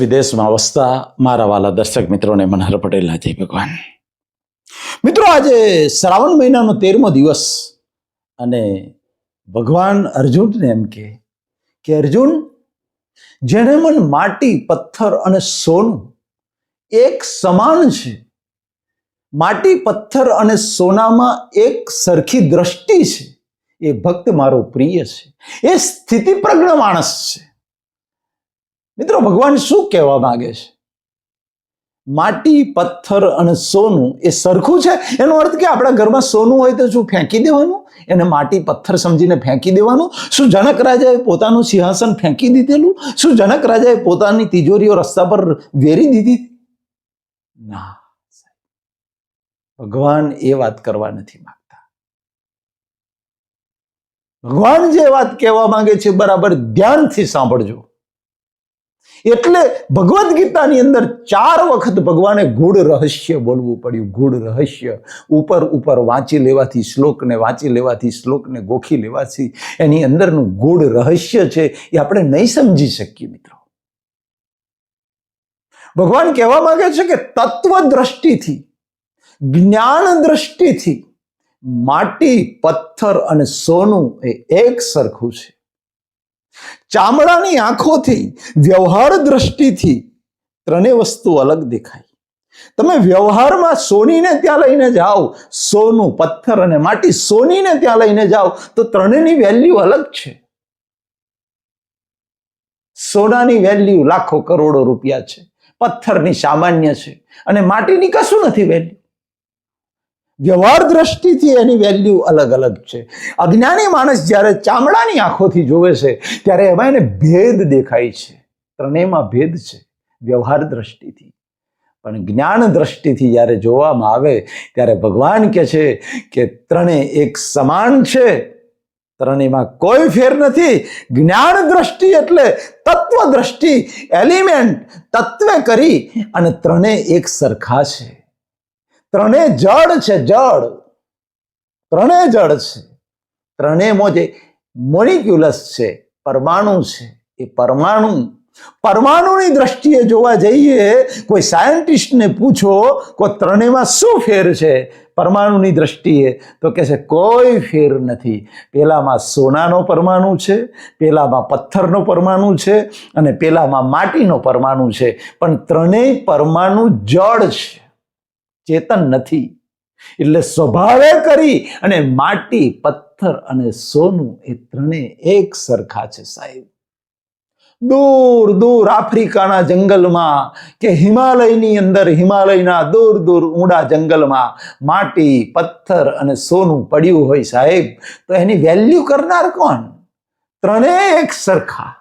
વિદેશમાં વસતા મારા વાલા દર્શક મિત્રોને મનહર પટેલના જય ભગવાન. મિત્રો, આજે શ્રાવણ મહિનાનો તેરમો દિવસ અને ભગવાન અર્જુનને એમ કે કે અર્જુન જેને મન માટી, પથ્થર અને સોનું એક સમાન છે. માટી, પથ્થર અને સોનામાં એક સરખી દ્રષ્ટિ છે. એ ભક્ત મારો પ્રિય છે. એ સ્થિતિ પ્રજ્ઞ માણસ છે. મિત્રો, ભગવાન શું કહેવા માંગે છે? માટી, પથ્થર અને સોનું એ સરખું છે? એનો અર્થ કે આપણા ઘરમાં સોનું હોય તો શું ફેંકી દેવાનું? એને માટી, પથ્થર સમજીને ફેંકી દેવાનું? શું જનક રાજાએ પોતાનું સિંહાસન ફેંકી દીધેલું? શું જનક રાજાએ પોતાની તિજોરીઓ રસ્તા પર વેરી દીધી? ના ભગવાન એ વાત કરવા નથી માંગતા. ભગવાન જે વાત કહેવા માંગે છે, બરાબર ધ્યાનથી સાંભળજો. એટલે ભગવદ્ ગીતાની અંદર ચાર વખત ભગવાને ગૂઢ રહસ્ય બોલવું પડ્યું. ગૂઢ રહસ્ય. ઉપર ઉપર વાંચી લેવાથી શ્લોકને વાંચી લેવાથી શ્લોકને ગોખી લેવાથી એની અંદરનું ગૂઢ રહસ્ય છે એ આપણે નહીં સમજી શકીએ મિત્રો. ભગવાન કહેવા માંગે છે કે તત્વ દ્રષ્ટિથી, જ્ઞાન દ્રષ્ટિથી, માટી, પથ્થર અને સોનું એ એક સરખું છે. ચામડાની આંખોથી, વ્યવહાર દ્રષ્ટિથી ત્રણેય વસ્તુ અલગ દેખાય. તમે વ્યવહારમાં સોનીને ત્યાં લઈને જાઓ, સોનું, પથ્થર અને માટી સોનીને ત્યાં લઈને જાઓ, તો ત્રણેયની વેલ્યુ અલગ છે. સોનાની વેલ્યુ લાખો કરોડો રૂપિયા છે. પથ્થરની સામાન્ય છે. અને માટીની કશું નથી વેલ્યુ વ્યવહાર દ્રષ્ટિથી એની વેલ્યુ અલગ અલગ છે. અજ્ઞાની માણસ જ્યારે ચામડાની આંખોથી જોવે છે, ત્યારે એમાં એને ભેદ દેખાય છે. ત્રણેયમાં ભેદ છે, વ્યવહાર દ્રષ્ટિથી. પણ જ્ઞાન દ્રષ્ટિથી જ્યારે જોવામાં આવે, ત્યારે ભગવાન કહે છે કે ત્રણેય એક સમાન છે, ત્રણેયમાં કોઈ ફેર નથી. જ્ઞાન દ્રષ્ટિ એટલે તત્વ દ્રષ્ટિ, એલિમેન્ટ, તત્વે કરી અને ત્રણેય એક સરખા છે. ત્રણે જળ છે, જળ. ત્રણે જળ છે. ત્રણેયમાં જે મોલિક્યુલસ છે, પરમાણુ છે, એ પરમાણુ. પરમાણુની દ્રષ્ટિએ જોવા જઈએ, કોઈ સાયન્ટિસ્ટને પૂછો, કોઈ ત્રણેયમાં શું ફેર છે પરમાણુની દ્રષ્ટિએ, તો કહે છે, કોઈ ફેર નથી. પેલામાં સોનાનો પરમાણુ છે, પેલામાં પથ્થરનો પરમાણુ છે, અને પેલામાં માટીનો પરમાણુ છે. પણ ત્રણેય પરમાણુ જળ છે. ચેતન નથી. એટલે સ્વભાવે કરી અને માટી, પથ્થર અને સોનું એ ત્રણે એક સરખા છે સાહેબ. દૂર દૂર આફ્રિકાના જંગલમાં કે હિમાલયની અંદર, હિમાલયના દૂર દૂર ઊંડા જંગલમાં માટી, પથ્થર અને સોનું પડ્યું હોય સાહેબ, તો એની વેલ્યુ કરનાર કોણ? ત્રણેય એક સરખા.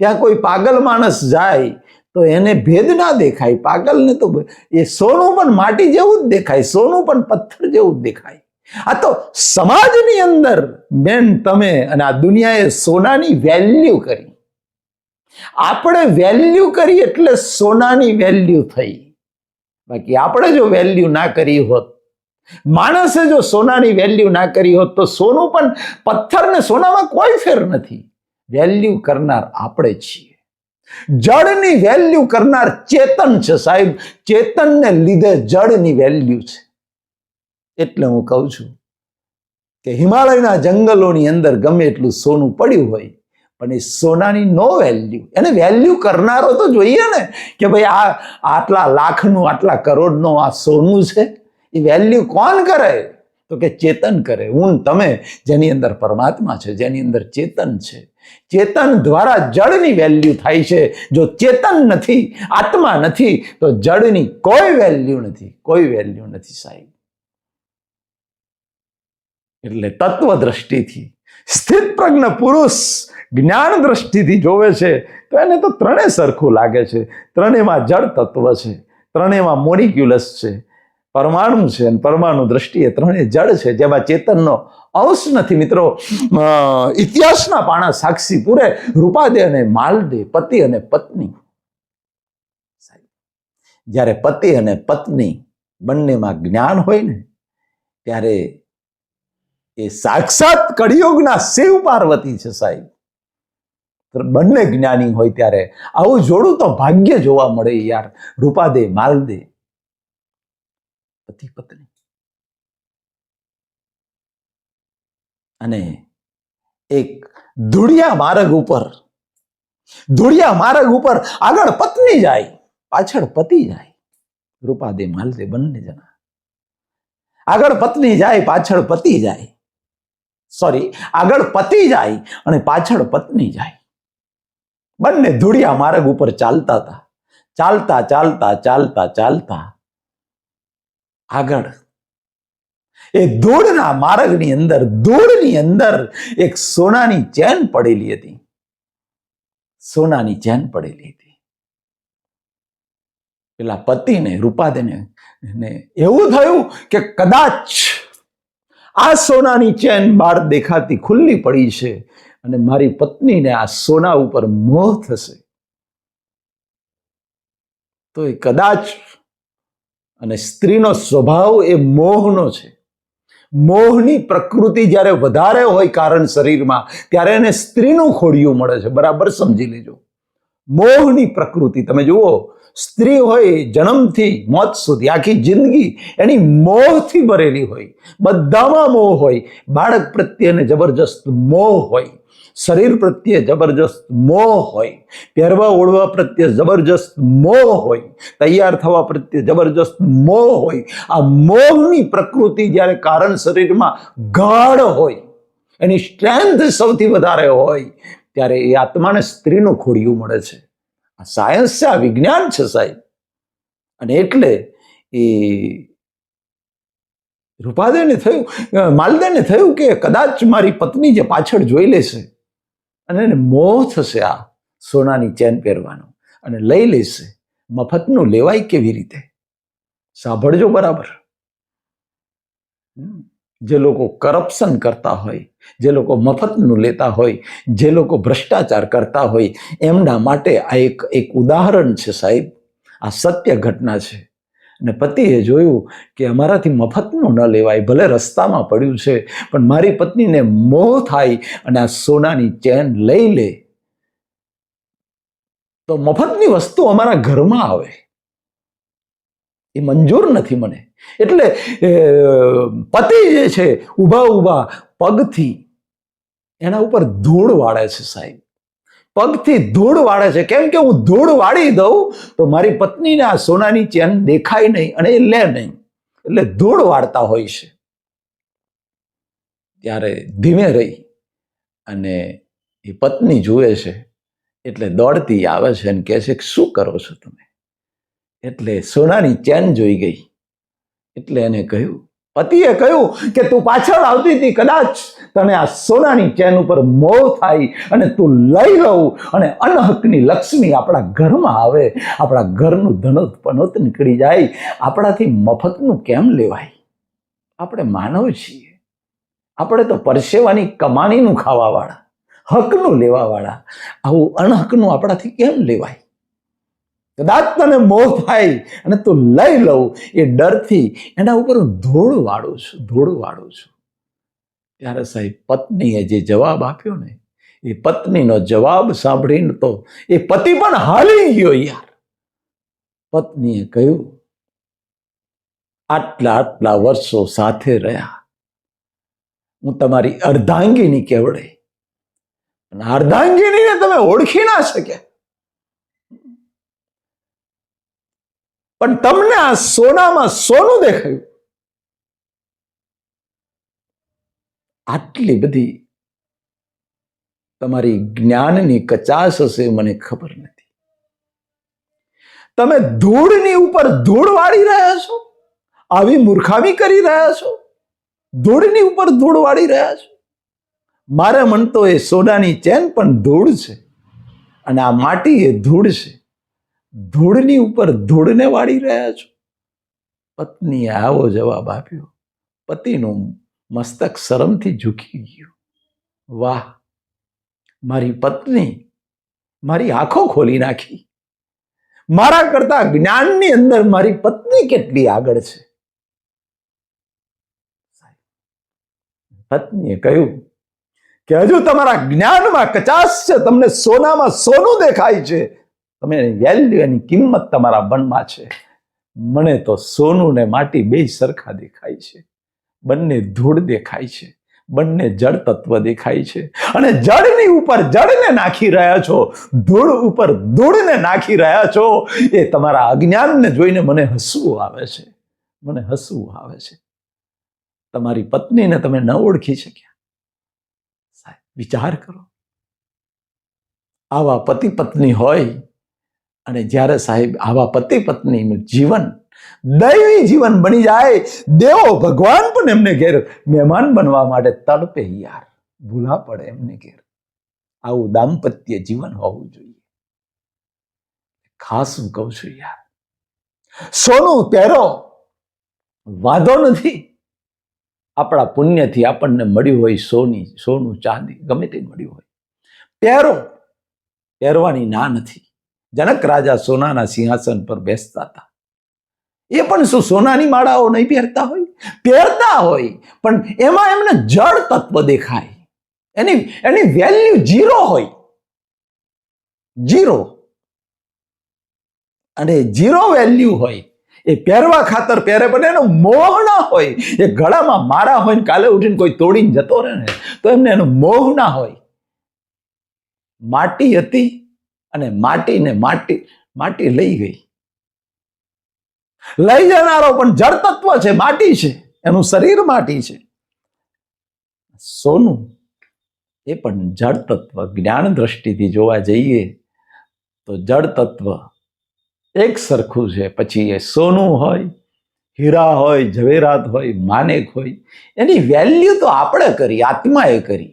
ત્યાં કોઈ પાગલ માણસ જાય તો એને ભેદ ના દેખાય. પાગલને તો એ સોનું પણ માટી જેવું જ દેખાય, સોનું પણ પથ્થર જેવું જ દેખાય. આ તો સમાજની અંદર બેન તમે અને આ દુનિયાએ સોનાની વેલ્યુ કરી. આપણે વેલ્યુ કરી એટલે સોનાની વેલ્યુ થઈ. બાકી આપણે જો વેલ્યુ ના કરી હોત, માણસે જો સોનાની વેલ્યુ ના કરી હોત, તો સોનું પણ પથ્થર ને સોનામાં કોઈ ફેર નથી. વેલ્યુ કરનાર આપણે છીએ. જળની વેલ્યુ કરનાર ચેતન છે સાહેબ. ચેતનને લીધે જળની વેલ્યુ છે. એટલે હું કહું છું કે હિમાલયના જંગલોની અંદર ગમે એટલું સોનું પડ્યું હોય, પણ એ સોનાની નો વેલ્યુ એને વેલ્યુ કરનારો તો જોઈએ ને કે ભાઈ આ આટલા લાખનું, આટલા કરોડનું આ સોનું છે. એ વેલ્યુ કોણ કરે? તો કે ચેતન કરે. ઊન તમે જેની અંદર પરમાત્મા છે, જેની અંદર ચેતન છે. ચેતન દ્વારા જળની વેલ્યુ થાય છે. જો ચેતન નથી, આત્મા નથી, તો જળની કોઈ વેલ્યુ નથી. કોઈ વેલ્યુ નથી સાહેબ. એટલે તત્વ દ્રષ્ટિથી સ્થિત પ્રજ્ઞ પુરુષ જ્ઞાન દ્રષ્ટિથી જોવે છે, તો એને તો ત્રણે સરખું લાગે છે. ત્રણેયમાં જળ તત્વ છે. ત્રણેયમાં મોલિક્યુલસ છે. પરમાણુ છે અને પરમાણુ દ્રષ્ટિએ ત્રણેય જળ છે, જેમાં ચેતનનો અંશ નથી. મિત્રો ઇતિહાસના પાણા સાક્ષી પૂરે રૂપાદે અને માલદે પતિ અને પત્ની. જ્યારે પતિ અને પત્ની બંનેમાં જ્ઞાન હોય ને, ત્યારે એ સાક્ષાત કળિયુગના શિવ પાર્વતી છે સાહેબ. બંને જ્ઞાની હોય ત્યારે આવું જોડું તો ભાગ્ય જોવા મળે યાર, રૂપાદે, માલદે. પતિ પત્ની અને એક ધૂળિયા માર્ગ ઉપર ધૂળિયા માર્ગ ઉપર આગળ પત્ની જાય, પાછળ પતિ જાય. રૂપાદે માલદે બંને જણા. આગળ પત્ની જાય, પાછળ પતિ જાય. સોરી આગળ પતિ જાય અને પાછળ પત્ની જાય. બંને ધૂળિયા માર્ગ ઉપર ચાલતા હતા. ચાલતા ચાલતા ચાલતા ચાલતા આગળ. એ ધૂળના માર્ગની અંદર ધૂળની અંદર એક સોનાની ચેન પડેલી હતી. સોનાની ચેન પડેલી હતી. પેલા પતિને, રૂપાદેને, ને એવું થયું કે કદાચ આ સોનાની ચેન બહાર દેખાતી ખુલ્લી પડી છે અને મારી પત્નીને આ સોના ઉપર મોહ થશે. તો એ કદાચ અને સ્ત્રીનો સ્વભાવ એ મોહનો છે. મોહની પ્રકૃતિ જ્યારે વધારે હોય કારણ શરીરમાં, ત્યારે એને સ્ત્રીનું ખોડિયું મળે છે. બરાબર સમજી લેજો. મોહની પ્રકૃતિ, તમે જુઓ, સ્ત્રી હોય જન્મથી મોત સુધી, આખી જિંદગી એની મોહથી ભરેલી હોય. બધામાં મોહ હોય. બાળક પ્રત્યેને જબરજસ્ત મોહ હોય. શરીર પ્રત્યે જબરજસ્ત મોહ હોય, પહેરવા ઓળવા પ્રત્યે જબરજસ્ત મોહ હોય, તૈયાર થવા પ્રત્યે જબરજસ્ત મોહ હોય, આ મોહની પ્રકૃતિ જ્યારે કારણ શરીરમાં ગાઢ હોય, એની સ્ટ્રેન્થ સૌથી વધારે હોય, ત્યારે એ આત્માને સ્ત્રીનું ખોડિયું મળે છે. આ સાયન્સ છે, આ વિજ્ઞાન છે સાહેબ. અને એટલે એ રૂપાદેને થયું માલદેને થયું કે કદાચ મારી પત્ની જે પાછળ જોઈ લેશે અને એને મોહ થશે આ સોનાની ચેન પહેરવાનો. અને લઈ લેશે. મફતનું લેવાય કેવી રીતે? સાંભળજો બરાબર. જે લોકો કરપ્શન કરતા હોય, જે લોકો મફતનું લેતા હોય, જે લોકો ભ્રષ્ટાચાર કરતા હોય, એમના માટે આ એક એક ઉદાહરણ છે સાહેબ. આ સત્ય ઘટના છે. અને પતિએ જોયું કે અમારાથી મફતનું ન લેવાય, ભલે રસ્તામાં પડ્યું છે, પણ મારી પત્નીને મોહ થાય અને આ સોનાની ચેન લઈ લે. તો મફતની વસ્તુ અમારા ઘરમાં આવે. એ મંજૂર નથી મને. એટલે પતિ જે છે, ઊભા ઊભા પગથી એના ઉપર ધૂળ વાળે છે સાહેબ. પગથી ધૂળ વાળે છે. કેમ કે હું ધૂળ વાળી દઉં, તો મારી પત્નીને આ સોનાની ચેન દેખાય નહીં અને એ લે નહીં. એટલે ધૂળ વાળતા હોય છે. ત્યારે ધીમે રહી અને એ પત્ની જુએ છે, એટલે દોડતી આવે છે અને કહે છે કે શું કરો છો તમે? એટલે સોનાની ચેન જોઈ ગઈ. એટલે એને કહ્યું પતિએ કહ્યું કે તું પાછળ આવતી હતી કદાચ તને આ સોનાની ચેન ઉપર મોહ થાય અને તું લઈ લઉં અને અનહકની લક્ષ્મી આપણા ઘરમાં આવે. આપણા ઘરનું ધનોત પનોત નીકળી જાય. આપણાથી મફતનું કેમ લેવાય? આપણે માનવ છીએ. આપણે તો પરસેવાની કમાણીનું ખાવાવાળા, હકનું લેવાવાળા. આવું અણહકનું આપણાથી કેમ લેવાય? કદાચ તને મોહ થાય અને તું લઈ લઉં, એ ડરથી એના ઉપર હું ધૂળ વાળું છું, ધૂળ વાળું છું. ત્યારે સાહેબ પત્નીએ જે જવાબ આપ્યો ને, એ પત્નીનો જવાબ સાંભળીને તો એ પતિ પણ હાલી ગયો યાર. પત્નીએ કહ્યું, આટલા આટલા વર્ષો સાથે રહ્યા. હું તમારી અર્ધાંગીની કેવડે? અર્ધાંગીનીને તમે ઓળખી ના શક્યા. પણ તમને આ સોનામાં સોનું દેખાયું. આટલી બધી તમારી જ્ઞાનની કચાશ હશે મને ખબર નથી. તમે ધૂળની ઉપર ધૂળ વાળી રહ્યા છો? આવી મૂર્ખામી કરી રહ્યા છો? ધૂળની ઉપર ધૂળ વાળી રહ્યા છો? મારે મન તો એ સોનાની ચેન પણ ધૂળ છે. અને આ માટી એ ધૂળ છે. ધૂળની ઉપર ધૂળને વાળી રહ્યા છો? પત્નીએ આવો જવાબ આપ્યો. પતિનું મસ્તક શરમથી ઝૂકી ગયું. વાહ, મારી પત્ની મારી આંખો ખોલી નાખી. મારા કરતા જ્ઞાનની અંદર મારી પત્ની કેટલી આગળ છે? પત્નીએ કહ્યું કે હજુ તમારા જ્ઞાનમાં કચાશ છે, તમને સોનામાં સોનું દેખાય છે. તમે એની વેલ્યુ એની કિંમત તમારા મનમાં છે. મને તો સોનું ને માટી બે સરખા દેખાય છે. બંને ધૂળ દેખાય છે. બંને જળ તત્વ દેખાય છે. અને જળની ઉપર જળને નાખી રહ્યા છો. ધૂળ ઉપર ધૂળને નાખી રહ્યા છો. એ તમારા અજ્ઞાનને જોઈને મને હસવું આવે છે. મને હસવું આવે છે. તમારી પત્નીને તમે ન ઓળખી શક્યા. સાહેબ, વિચાર કરો. આવા પતિ પત્ની હોય અને જ્યારે સાહેબ આવા પતિ પત્નીનું જીવન, દૈવી જીવન બની જાય, દેવો ભગવાન પણ એમને ઘેર મહેમાન બનવા માટે તડપે યાર. ભૂલા પડે એમને ઘેર. આવું દાંપત્ય જીવન હોવું જોઈએ. ખાસ હું કહું છું યાર, સોનું પહેરો, વાંધો નથી. આપણા પુણ્યથી આપણને મળ્યું હોય સોની, સોનું, ચાંદી, ગમે તે મળ્યું હોય. પહેરો, પહેરવાની ના નથી. જનક રાજા સોનાના સિંહાસન પર બેસતા હતા. એ પણ શું સોનાની માળાઓ નહીં પહેરતા હોય? પહેરતા હોય, પણ એમાં એમને જળ તત્વ દેખાય. એની એની વેલ્યુ જીરો હોય. જીરો અને જીરો વેલ્યુ હોય. એ પહેરવા ખાતર પહેરે પણ એનો મોહ ના હોય. એ ગળામાં માળા હોય ને કાલે ઉઠીને કોઈ તોડીને જતો રહે ને, તો એમને એનો મોહ ના હોય. માટી હતી અને માટીને માટી માટી લઈ ગઈ. લઈ જનારો પણ જળ તત્વ છે, માટી છે, એનું શરીર માટી છે. સોનું એ પણ જળ તત્વ, જ્ઞાન દ્રષ્ટિથી જોવા જઈએ તો જળ તત્વ એક સરખું છે. પછી એ સોનું હોય, હીરા હોય, ઝવેરાત હોય, માનેક હોય, એની વેલ્યુ તો આપણે કરી, આત્માએ કરી.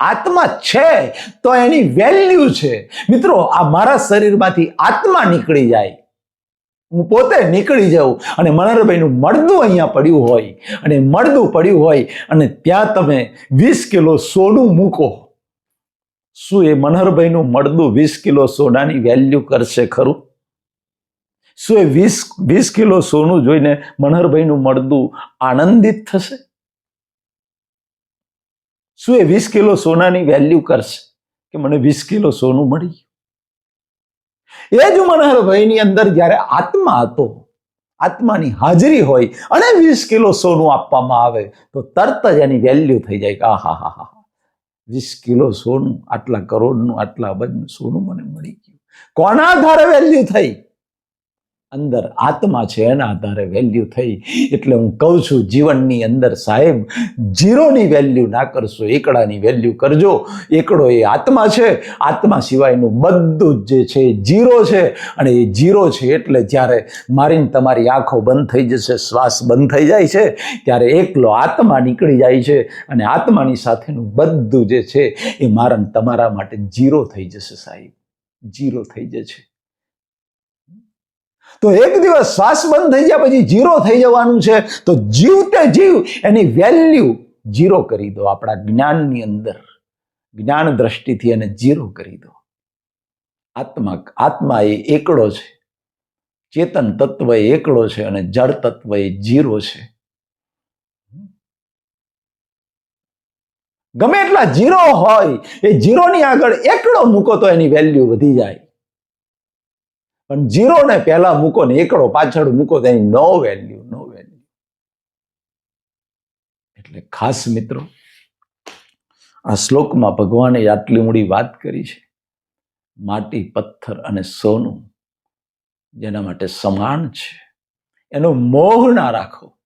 આત્મા છે, તો એની વેલ્યુ છે. મિત્રો, આ મારા શરીરમાંથી આત્મા નીકળી જાય. હું પોતે નીકળી જાઉં અને મનોહરભાઈનું મળદું અહીંયા પડ્યું હોય, અને મળદું પડ્યું હોય, અને ત્યાં તમે વીસ કિલો સોનું મૂકો. શું એ મનહરભાઈનું મળદું વીસ કિલો સોનાની વેલ્યુ કરશે ખરું? શું એ વીસ વીસ કિલો સોનું જોઈને મનહરભાઈનું મળદું આનંદિત થશે? શું એ વીસ કિલો સોનાની વેલ્યુ કરશે? કે મને વીસ કિલો સોનું મળી ગયું? એ જ મનહરભાઈની અંદર જ્યારે આત્મા હતો, આત્માની હાજરી હોય અને વીસ કિલો સોનું આપવામાં આવે, તો તરત જ એની વેલ્યુ થઈ જાય કે આહા, હા હા વીસ કિલો સોનું, આટલા કરોડનું, આટલા અબજનું સોનું મને મળી ગયું. કોના આધારે વેલ્યુ થઈ? અંદર આત્મા છે, એના આધારે વેલ્યુ થઈ. એટલે હું કહું છું, જીવનની અંદર સાહેબ, જીરોની વેલ્યુ ના કરશો, એકડાની વેલ્યુ કરજો. એકડો એ આત્મા છે, આત્મા સિવાયનું બધું જ જે છે એ જીરો છે. અને એ જીરો છે એટલે જ્યારે મારીને તમારી આંખો બંધ થઈ જશે, શ્વાસ બંધ થઈ જાય છે, ત્યારે એકલો આત્મા નીકળી જાય છે. અને આત્માની સાથેનું બધું જે છે એ મારા તમારા માટે જીરો થઈ જશે સાહેબ. જીરો થઈ જશે. તો એક દિવસ શ્વાસ બંધ થઈ ગયા, પછી જીરો થઈ જવાનું છે. તો જીવતે જીવ, એની વેલ્યુ જીરો કરી દો આપણા જ્ઞાનની અંદર. જ્ઞાન દ્રષ્ટિથી એને જીરો કરી દો. આત્મા આત્મા એ એકડો છે. ચેતન તત્વ એ એકડો છે અને જળ તત્વ એ જીરો છે. ગમે એટલા જીરો હોય, એ જીરોની આગળ એકડો મૂકો તો એની વેલ્યુ વધી જાય. પણ જીરો ને પહેલા મૂકો ને એકડો પાછળ મૂકો ત્યાં નો વેલ્યુ નો વેલ્યુ એટલે ખાસ મિત્રો, આ શ્લોકમાં ભગવાને આટલી મોડી વાત કરી છે. માટી, પથ્થર અને સોનું જેના માટે સમાન છે. એનો મોહ ના રાખો.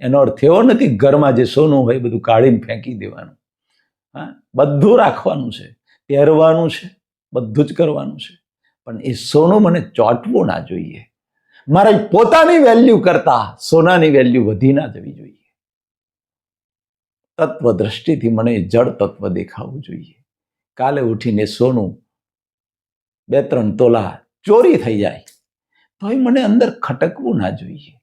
એનો અર્થ એવો નથી ઘરમાં જે સોનું હોય બધું કાઢીને ફેંકી દેવાનું. હા, બધું રાખવાનું છે. પહેરવાનું છે, બધું જ કરવાનું છે. પણ એ સોનું મને ચોંટવું ના જોઈએ. મારા પોતાની વેલ્યુ કરતા સોનાની વેલ્યુ વધી ના જવી જોઈએ. તત્વ દ્રષ્ટિથી મને જળ તત્વ દેખાવું જોઈએ. કાલે ઉઠીને સોનું બે ત્રણ તોલા ચોરી થઈ જાય. તો એ મને અંદર ખટકવું ના જોઈએ.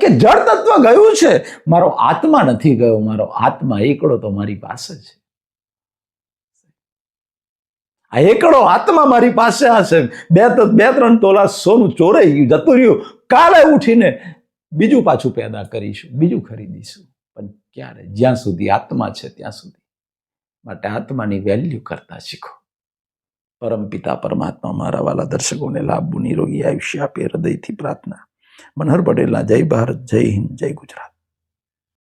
કે જળ તત્વ ગયું છે? મારો આત્મા નથી ગયો, મારો આત્મા એકડો તો મારી પાસે છે. આ એકડો આત્મા મારી પાસે હશે બે બે ત્રણ તોલા સોનું ચોરાઈ ગયું, જતું રહ્યું. કાલે ઉઠીને બીજું પાછું પેદા કરીશું, બીજું ખરીદીશું. પણ ક્યારે? જ્યાં સુધી આત્મા છે ત્યાં સુધી. માટે આત્માની વેલ્યુ કરતા શીખો. પરમપિતા પરમાત્મા મારા વાલા દર્શકોને લાભ નિરોગી આયુષ્ય આપે, હૃદયથી પ્રાર્થના. મનહર પટેલના જય ભારત, જય હિન્દ, જય ગુજરાત.